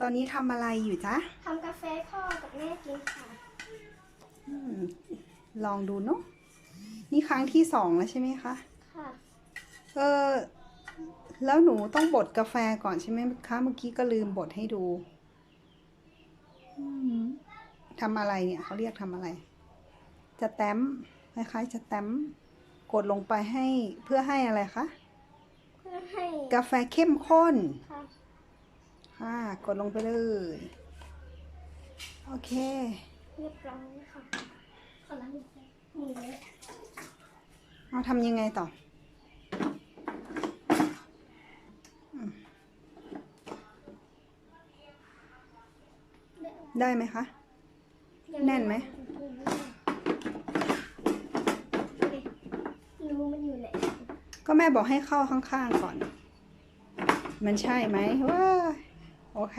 ตอนนี้ทำอะไรอยู่จ๊ะทำกาแฟพ่อกับแม่กินค่ะอืมลองดูเนาะนี่ครั้งที่สองแล้วใช่ไหมคะค่ะเออแล้วหนูต้องบดกาแฟก่อนใช่ไหมคะเมื่อกี้ก็ลืมบดให้ดูอืมทำอะไรเนี่ยเขาเรียกทำอะไร จะแต้มคล้ายๆจะแต้มกดลงไปให้เพื่อให้อะไรคะเพื่อให้กาแฟเข้มข้น ค่ะค่ะกดลงไปเลย โอเค เรียบร้อยค่ะขอล้างมือมือเลยเอาทำยังไงต่ออืมได้ไหมคะ แน่นไหมรู้มันอยู่ไหนก็แม่บอกให้เข้าข้างๆก่อน มันใช่ไหมว้า โอเค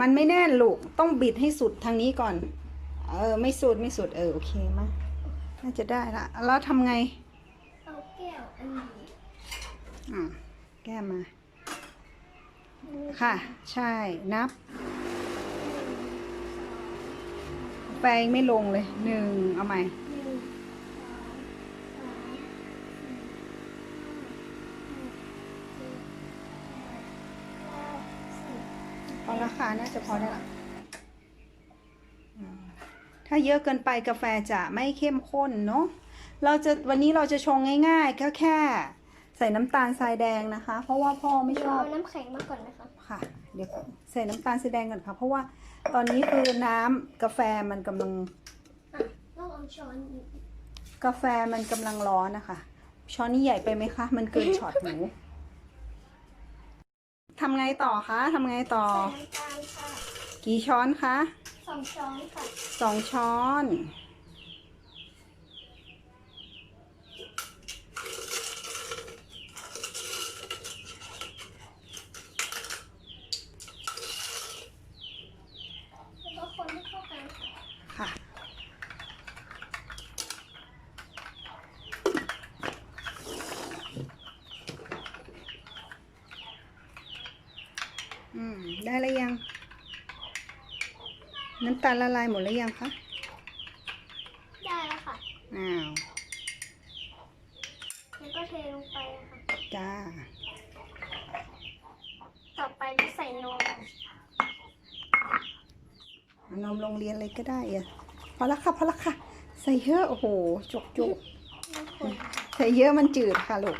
มันไม่แน่นลูก ต้องบิดให้สุดทางนี้ก่อน เออ ไม่สุดไม่สุด เออ โอเคมาน่าจะได้ละ แล้วทำไง เอาแก้วอันนี้อ่าแก้มา ค่ะ ใช่ นับ แปลงไม่ลงเลย หนึ่ง เอาใหม่ หนึ่งสองสามสี่ห้าหกเจ็ดแปดเก้าสิบ พอราคาน่าจะพอได้ละอืมถ้าเยอะเกินไปกาแฟจะไม่เข้มข้นเนาะเราจะวันนี้เราจะชงง่ายๆก็แค่ใส่น้ำตาลทรายแดงนะคะ เพราะว่าพ่อไม่ชเดี๋ยวอบเอาน้ำแข็งมาก่อนนะคะค่ะ เดี๋ยวใส่น้ำตาลทรายแดงก่อนค่ะ เพราะว่าตอนนี้คือน้ำกาแฟมันกำลังอะต้องเอาช้อนอีกกาแฟมันกำลังร้อนนะคะ ช้อนนี้ใหญ่ไปไหมคะ มันเกินช็อตหนู ทำไงต่อคะทำไงต่อ ใส่น้ำตาลค่ะกี่ช้อนคะสองช้อนค่ะ สองช้อน แล้วก็คนให้เข้ากันค่ะ ค่ะ อืม ได้แล้วยัง น้ำตาลละลายหมดแล้วยังคะ ได้แล้วค่ะ อ้าว แล้วก็เทลงไปนะคะจ้า ต่อไปก็ใส่นมเอานมโรงเรียนเลยก็ได้อะพอละค่ะพอละค่ะ ใส่เยอะโอ้โห จุกจุกแล้วคนใส่เยอะมันจืดค่ะลูก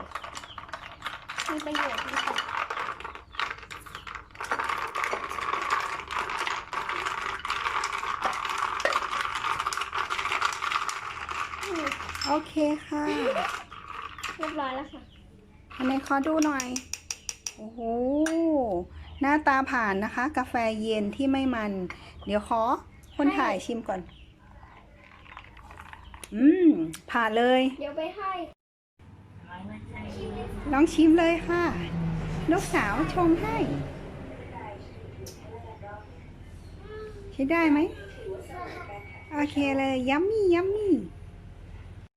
มีประโยชน์ด้วยค่ะ อืม โอเคค่ะ เรียบร้อยแล้วค่ะอันนี้ขอดูหน่อย โอ้โห หน้าตาผ่านนะคะ กาแฟเย็นที่ไม่มัน เดี๋ยวขอคนถ่ายชิมก่อน อืม ผ่านเลย เดี๋ยวไปให้ลองชิมเลยค่ะ ลูกสาวชมให้ใช้ได้ไหม โอเคเลย ยัมมี่ ยัมมี่